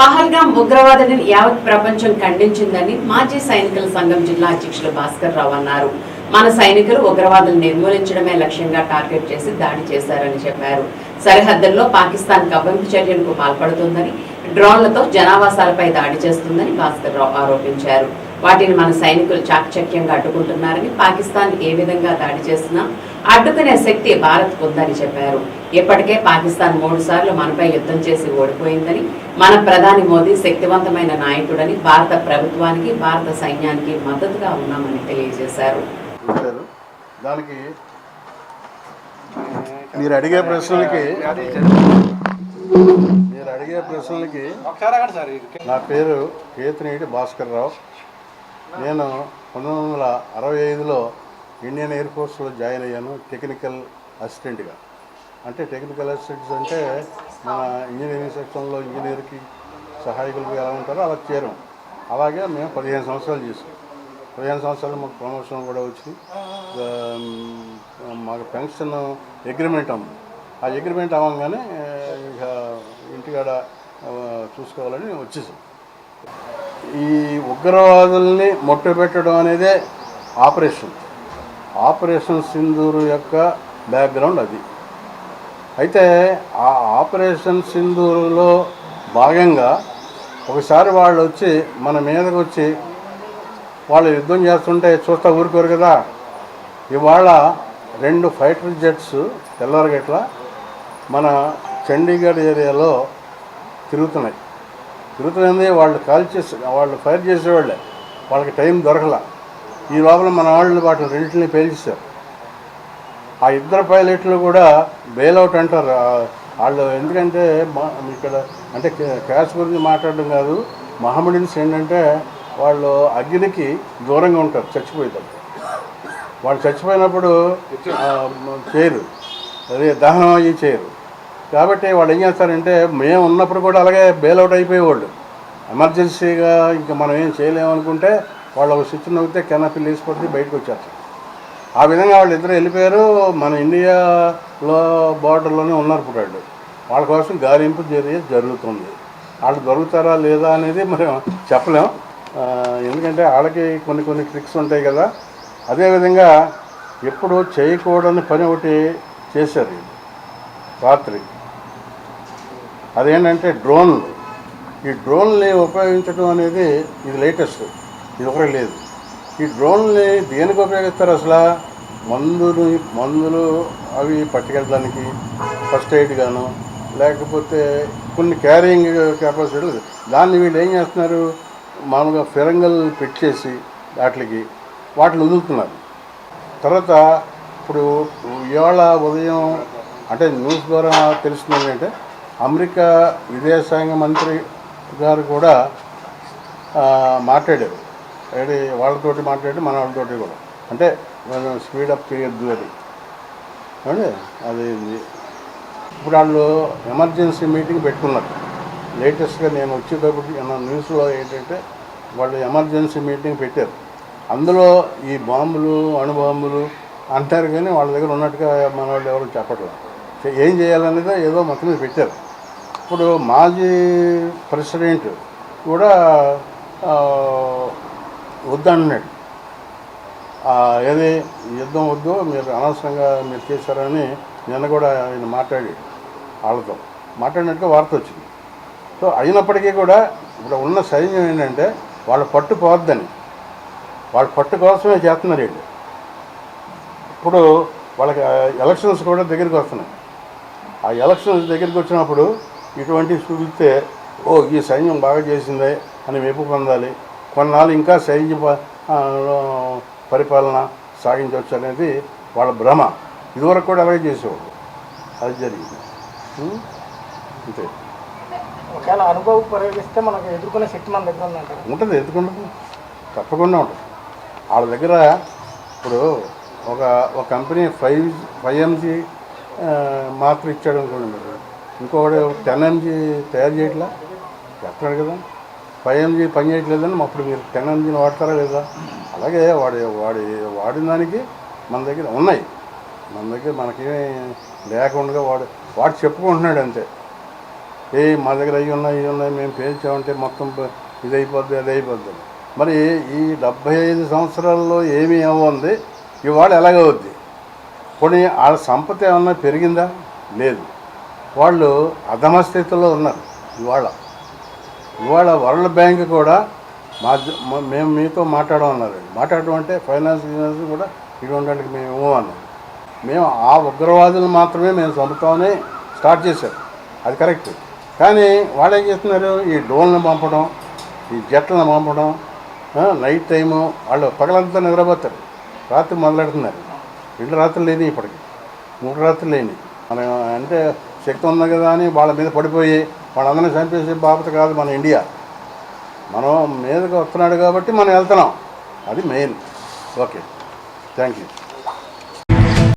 పహల్గాం ఉగ్రవాదాన్ని యావత్ ప్రపంచం ఖండించిందని మాజీ సైనికుల సంఘం జిల్లా అధ్యక్షులు భాస్కర్ రావు అన్నారు. మన సైనికులు ఉగ్రవాదులను నిర్మూలించడమే లక్ష్యంగా టార్గెట్ చేసి దాడి చేశారని చెప్పారు. సరిహద్దుల్లో పాకిస్తాన్ కవ్వింపు చర్యలకు పాల్పడుతుందని డ్రోన్లతో జనావాసాలపై దాడి చేస్తుందని భాస్కర్ రావు ఆరోపించారు. వాటిని మన సైనికులు చాకచక్యంగా అడ్డుకుంటున్నారని పాకిస్తాన్ ఏ విధంగా దాడి చేసినా అడ్డుకునే శక్తి భారత్ ఉందని చెప్పారు ఇప్పటికే పాకిస్తాన్ మూడు సార్లు మనపై యుద్ధం చేసి ఓడిపోయిందని మన ప్రధాని మోదీ శక్తివంతమైన నాయకుడని భారత ప్రభుత్వానికి భారత సైన్యానికి మద్దతుగా ఉన్నామని తెలియజేశారు దానికి మీరు అడిగే ప్రశ్నలకి మీరు అడిగే ప్రశ్నలకి. నా పేరు కేతినేటి భాస్కర్ రావు నేను పంతొమ్మిది వందల అరవై ఐదులో ఇండియన్ ఎయిర్ ఫోర్స్లో జాయిన్ అయ్యాను టెక్నికల్ అసిస్టెంట్గా. అంటే టెక్నికల్ అసిస్టెంట్స్ అంటే మన ఇంజనీరింగ్ సెక్షన్లో ఇంజనీర్కి సహాయకులకు ఎలా ఉంటారో అలా చేరాం. అలాగే మేము పదిహేను సంవత్సరాలు చేసాం పదిహేను సంవత్సరాలు మాకు ప్రమోషన్ కూడా వచ్చి మాకు పెన్షన్ అగ్రిమెంట్ ఉంది ఆ అగ్రిమెంట్ అవ్వగానే ఇక ఇంటికాడ చూసుకోవాలని వచ్చేసాం. ఈ ఉగ్రవాదుల్ని మొట్టబెట్టడం అనేదే ఆపరేషన్. ఆపరేషన్ సింధూరు యొక్క బ్యాక్గ్రౌండ్ అది. అయితే ఆ ఆపరేషన్ సింధూరులో భాగంగా ఒకసారి వాళ్ళు వచ్చి మన మీదకు వచ్చి వాళ్ళు యుద్ధం చేస్తుంటే చూస్తా ఊరుకోరు కదా. ఇవాళ రెండు ఫైటర్ జెట్స్ తెల్లరగట్ల మన చండీగఢ్ ఏరియాలో తిరుగుతున్నాయి. తిరుగుతున్నది వాళ్ళు కాల్ చేసి వాళ్ళు ఫైర్ చేసేవాళ్ళే. వాళ్ళకి టైం దొరకల. ఈ లోపల మన వాళ్ళు వాటిని రెండింటిని పేల్చేశారు. ఆ ఇద్దరు పైలట్లు కూడా బెయిల్అవుట్ అంటారు. వాళ్ళు ఎందుకంటే మా- ఇక్కడ అంటే క్యాష్ గురించి మాట్లాడడం కాదు. మహమ్మడిన్స్ ఏంటంటే వాళ్ళు అగ్నికి దూరంగా ఉంటారు చచ్చిపోయేటప్పుడు. వాళ్ళు చచ్చిపోయినప్పుడు చేయరు. అదే దహనం అయ్యి చేయరు. కాబట్టి వాళ్ళు ఏం చేస్తారంటే మేము ఉన్నప్పుడు కూడా అలాగే బెయిల్అవుట్ అయిపోయేవాళ్ళు. ఎమర్జెన్సీగా ఇంకా మనం ఏం చేయలేమనుకుంటే వాళ్ళు ఒక స్విచ్ నవ్వితే కెనఫిల్ లేచిపోతే బయటకు వచ్చేస్తారు ఆ విధంగా వాళ్ళు ఇద్దరు వెళ్ళిపోయారు. మన ఇండియాలో బార్డర్లోనే ఉన్నారు ఇప్పుడు వాళ్ళు. వాళ్ళ కోసం గాలింపు చర్య జరుగుతుంది. వాళ్ళు దొరుకుతారా లేదా అనేది మనం చెప్పలేం. ఎందుకంటే వాళ్ళకి కొన్ని కొన్ని ట్రిక్స్ ఉంటాయి కదా. అదేవిధంగా ఎప్పుడు చేయకూడని పని ఒకటి చేశారు. రాత్రి. అదేంటంటే డ్రోన్లు. ఈ డ్రోన్ని ఉపయోగించడం అనేది ఇది లేటెస్ట్ ఇది ఒకటి లేదు. ఈ డ్రోన్ని దేనికి ఉపయోగిస్తారు అసలు? మందులు మందులు అవి పట్టుకెళ్ళడానికి ఫస్ట్ ఎయిడ్ గాను లేకపోతే కొన్ని క్యారింగ్ కెపాసిటీ దాన్ని వీళ్ళు ఏం చేస్తున్నారు? మామూలుగా ఫిరంగల్ పెట్టేసి వాటికి వాటిని వదులుతున్నారు. తర్వాత ఇప్పుడు ఇవాళ ఉదయం అంటే న్యూస్ ద్వారా తెలుస్తుంది ఏంటంటే అమెరికా విదేశాంగ మంత్రి గారు కూడా మాట్లాడారు. వాళ్ళతోటి మాట్లాడి మన వాళ్ళతోటి కూడా. అంటే మనం స్పీడప్ చేయొద్దు అది. ఏమండి? అది ఇప్పుడు వాళ్ళు ఎమర్జెన్సీ మీటింగ్ పెట్టుకున్నారు. లేటెస్ట్గా నేను వచ్చేటప్పటికి నా న్యూస్లో ఏంటంటే వాళ్ళు ఎమర్జెన్సీ మీటింగ్ పెట్టారు. అందులో ఈ బాంబులు అణుబాంబులు అంటారు కానీ వాళ్ళ దగ్గర ఉన్నట్టుగా మన వాళ్ళు ఎవరు చెప్పట్లేదు. ఏం చేయాలనేది ఏదో మొత్తం మీద పెట్టారు. ఇప్పుడు మాజీ ప్రెసిడెంట్ కూడా వద్దన్నాడు ఏది యుద్ధం వద్దు మీరు అనవసరంగా మీరు చేశారని నిన్న కూడా ఆయన మాట్లాడి వాళ్ళతో. మాట్లాడినట్టుగా వార్త వచ్చింది. సో అయినప్పటికీ కూడా ఇప్పుడు ఉన్న సైన్యం ఏంటంటే వాళ్ళ పట్టు పోద్దని వాళ్ళ పట్టు కోసమే చేస్తున్నారు వీళ్ళు. ఇప్పుడు వాళ్ళకి ఎలక్షన్స్ కూడా దగ్గరికి వస్తున్నాయి. ఆ ఎలక్షన్స్ దగ్గరికి వచ్చినప్పుడు ఇటువంటివి చూపిస్తే ఓ ఈ సైన్యం బాగా చేసిందే అని మెప్పు పొందాలి. కొన్నాళ్ళు ఇంకా సైన్య పరిపాలన సాగించవచ్చు అనేది వాళ్ళ భ్రమ. ఇదివరకు కూడా అలాగే చేసేవాళ్ళు. అది జరిగింది? అంతే. ఒకవేళ అనుభవం ప్రయోగిస్తే మనకు ఎదుర్కొనే శక్తి మన దగ్గర ఉందంటారు? ఉంటుంది ఎందుకుంటుంది తప్పకుండా ఉంటుంది. వాళ్ళ దగ్గర ఇప్పుడు ఒక ఒక కంపెనీ ఫైవ్ ఫైవ్ ఎంజీ మాత్ర ఇచ్చాడు అనుకోండి మీరు. ఇంకొకటి టెన్ ఎంజీ తయారు చేయట్లా? చెప్తాడు కదా. ఫైవ్ ఎంజీ పని చేయట్లేదని అప్పుడు మీరు టెన్ ఎంజీని వాడతారా లేదా? అలాగే వాడి వాడి వాడిన దానికి మన దగ్గర ఉన్నాయి. మన దగ్గర మనకేమీ లేకుండా వాడు వాడు చెప్పుకుంటున్నాడు అంతే. ఏ మా దగ్గర అవి ఉన్నాయి ఇవి ఉన్నాయి మేము పేల్చామంటే మొత్తం ఇది అయిపోద్ది అది అయిపోద్ది మరి ఈ డెబ్భై ఐదు సంవత్సరాల్లో ఏమీ అవ్వంది ఇవాళ ఎలాగవుద్ది? కొన్ని వాళ్ళ సంపద ఏమన్నా పెరిగిందా? లేదు. వాళ్ళు అధమ స్థితిలో ఉన్నారు ఇవాళ. ఇవాళ వరల్డ్ బ్యాంక్ కూడా మా మేము మీతో మాట్లాడడం అన్నారు. మాట్లాడడం అంటే ఫైనాన్స్ బిజినెస్ కూడా ఇటువంటి మేము ఇవ్వము అన్నారు. మేము ఆ ఉగ్రవాదులు మాత్రమే మేము చంపుతామని స్టార్ట్ చేశారు. అది కరెక్ట్. కానీ వాళ్ళు ఏం చేస్తున్నారు? ఈ డోన్లను పంపడం ఈ జట్లను పంపడం నైట్ టైము వాళ్ళు పగలంతా నిద్రపోతారు. రాత్రి మొదలెడుతున్నారు. రెండు రాత్రులు లేని ఇప్పటికి. మూడు రాత్రులు లేని మనం అంటే శక్తి ఉంది కదా అని వాళ్ళ మీద పడిపోయి వాళ్ళందరినీ చంపేసే బాబత కాదు మన ఇండియా. మనం మీదకి వస్తున్నాడు కాబట్టి మనం వెళ్తున్నాం. అది మెయిన్. ఓకే. Thank you